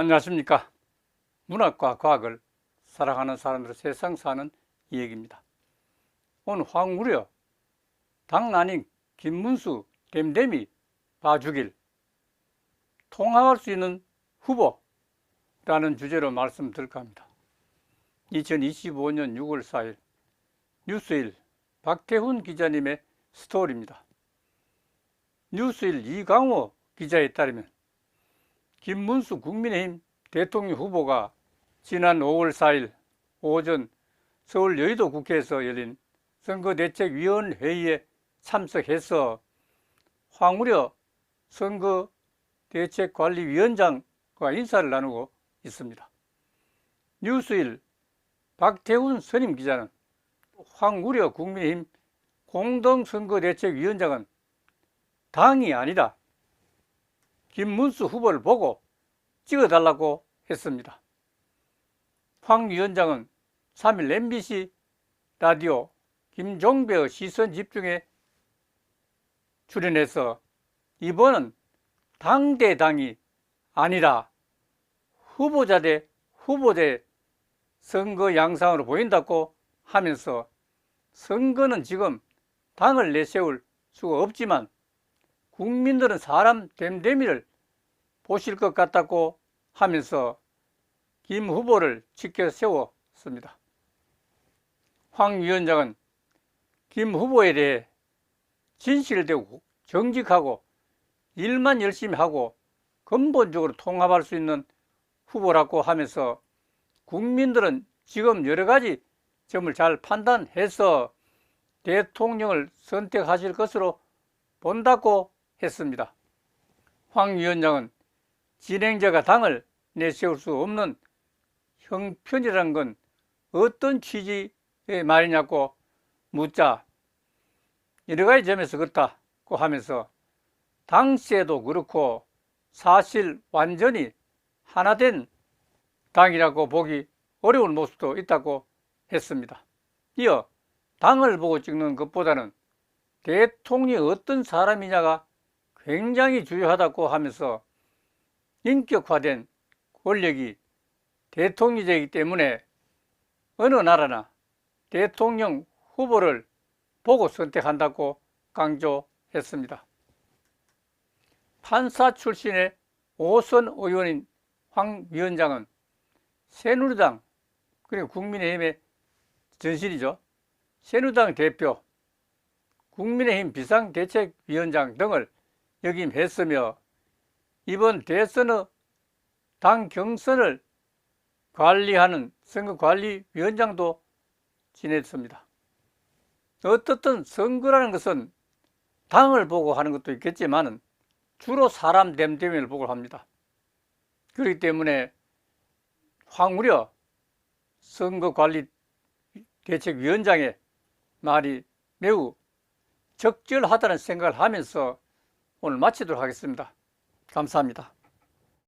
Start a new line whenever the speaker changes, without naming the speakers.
안녕하십니까. 문학과 과학을 사랑하는 사람들 세상 사는 이야기입니다. 오늘 황우려 당난인 김문수 댐댐이 봐주길 통합할 수 있는 후보라는 주제로 말씀드릴까 합니다. 2025년 6월 4일 뉴스일 박태훈 기자님의 스토리입니다. 뉴스일 이강호 기자에 따르면 김문수 국민의힘 대통령 후보가 지난 5월 4일 오전 서울 여의도 국회에서 열린 선거대책위원회의에 참석해서 황우려 선거대책관리위원장 과 인사를 나누고 있습니다. 뉴스일 박태훈 선임 기자는 황우려 국민의힘 공동선거대책위원장은 당이 아니다. 김문수 후보를 보고 찍어달라고 했습니다. 황 위원장은 3일 MBC 라디오 김종배의 시선 집중에 출연해서 이번은 당대당이 아니라 후보자 대 후보 대 선거 양상으로 보인다고 하면서 선거는 지금 당을 내세울 수가 없지만 국민들은 사람 됨됨이를 보실 것 같다고 하면서 김 후보를 지켜 세웠습니다. 황 위원장은 김 후보에 대해 진실되고 정직하고 일만 열심히 하고 근본적으로 통합할 수 있는 후보라고 하면서 국민들은 지금 여러 가지 점을 잘 판단해서 대통령을 선택하실 것으로 본다고 했습니다. 황 위원장은 진행자가 당을 내세울 수 없는 형편이라는 건 어떤 취지의 말이냐고 묻자 여러 가지 점에서 그렇다고 하면서 당시에도 그렇고 사실 완전히 하나된 당이라고 보기 어려운 모습도 있다고 했습니다. 이어 당을 보고 찍는 것보다는 대통령이 어떤 사람이냐가 굉장히 중요하다고 하면서 인격화된 권력이 대통령이 되기 때문에 어느 나라나 대통령 후보를 보고 선택한다고 강조했습니다. 판사 출신의 오선 의원인 황 위원장은 새누리당 그리고 국민의힘의 전신이죠. 새누리당 대표, 국민의힘 비상대책위원장 등을 역임했으며 이번 대선의 당 경선을 관리하는 선거관리위원장도 지냈습니다. 어떻든 선거라는 것은 당을 보고 하는 것도 있겠지만 주로 사람 됨됨이를 보고 합니다. 그렇기 때문에 황우려 선거관리대책위원장의 말이 매우 적절하다는 생각을 하면서 오늘 마치도록 하겠습니다. 감사합니다.